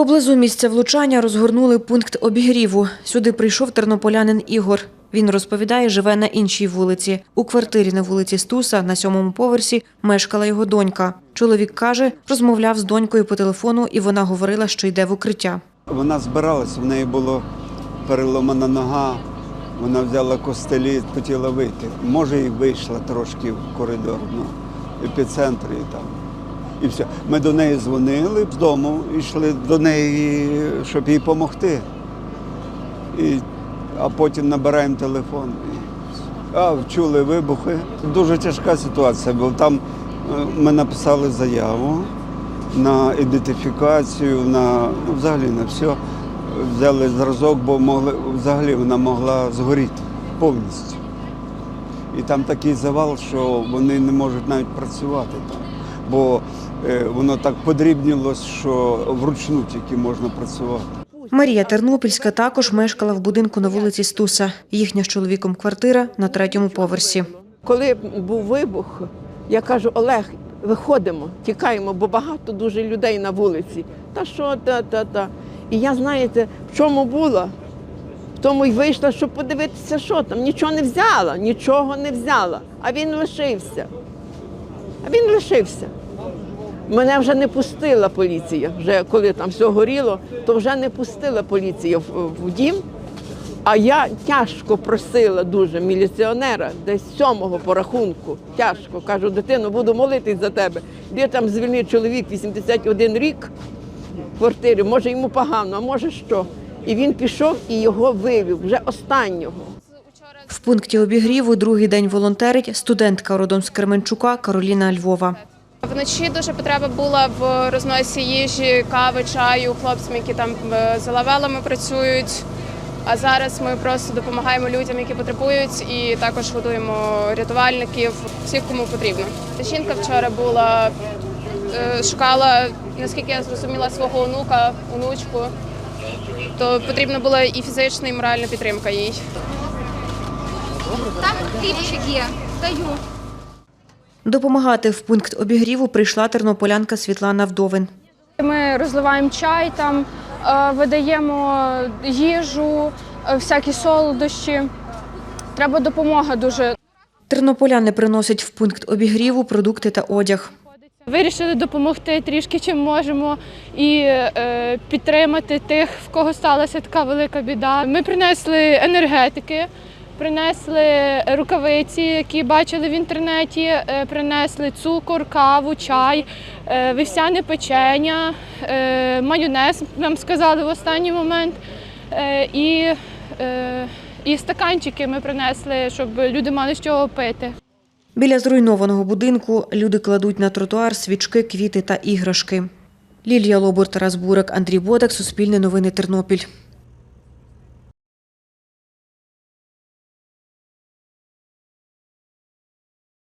Поблизу місця влучання розгорнули пункт обігріву. Сюди прийшов тернополянин Ігор. Він розповідає, живе на іншій вулиці. У квартирі на вулиці Стуса на сьомому поверсі мешкала його донька. Чоловік каже, розмовляв з донькою по телефону, і вона говорила, що йде в укриття. Вона збиралась, в неї була переломана нога, вона взяла костелі, хотіла вийти. Може, і вийшла трошки в коридор, ну, епіцентрі там. І все. Ми до неї дзвонили з дому, йшли до неї, щоб їй допомогти. І, а потім набираємо телефон. І, а, чули вибухи. Дуже тяжка ситуація, бо там е, ми написали заяву на ідентифікацію, на ну, взагалі на все. Взяли зразок, бо могли, взагалі вона могла згоріти повністю. І там такий завал, що вони не можуть навіть працювати там. Бо воно так подрібнілось, що вручну тільки можна працювати. Марія Тернопільська також мешкала в будинку на вулиці Стуса. Їхня з чоловіком квартира на третьому поверсі. Коли був вибух, я кажу, Олег, виходимо, тікаємо, бо багато дуже людей на вулиці. Та що, та, та, та. І я, знаєте, в чому була? В тому й вийшла, щоб подивитися, що там. Нічого не взяла, нічого не взяла. А він лишився. А він лишився. Мене вже не пустила поліція. Вже коли там все горіло, то вже не пустила поліція в, в дім. А я тяжко просила дуже міліціонера, десь сьомого по рахунку. Тяжко. Кажу, дитино, буду молитись за тебе. Де там звільнив чоловік 81 рік в квартирі, може йому погано, а може що. І він пішов і його вивів, вже останнього. В пункті обігріву другий день волонтерить студентка родом з Кременчука Кароліна Львова. Вночі дуже потреба була в розносі їжі, кави, чаю хлопцям, які там е, за лавелами працюють. А зараз ми просто допомагаємо людям, які потребують, і також годуємо рятувальників, всіх, кому потрібно. Жінка вчора була, е, шукала, наскільки я зрозуміла, свого онука, онучку. То потрібна була і фізична, і моральна підтримка їй. Там хлібчик є. Даю. Допомагати в пункт обігріву прийшла тернополянка Світлана Вдовин. Ми розливаємо чай, там е, видаємо їжу, е, всякі солодощі. Треба допомога дуже. Тернополяни приносять в пункт обігріву продукти та одяг. Вирішили допомогти трішки чим можемо і е, підтримати тих, в кого сталася така велика біда. Ми принесли енергетики, принесли рукавиці, які бачили в інтернеті, е, принесли цукор, каву, чай, е, вівсяне печення, е, майонез, нам сказали в останній момент. І, і стаканчики ми принесли, щоб люди мали з чого пити. Біля зруйнованого будинку люди кладуть на тротуар свічки, квіти та іграшки. Лілія Лобур, Тарас Бурак, Андрій Бодак, Суспільне новини Тернопіль.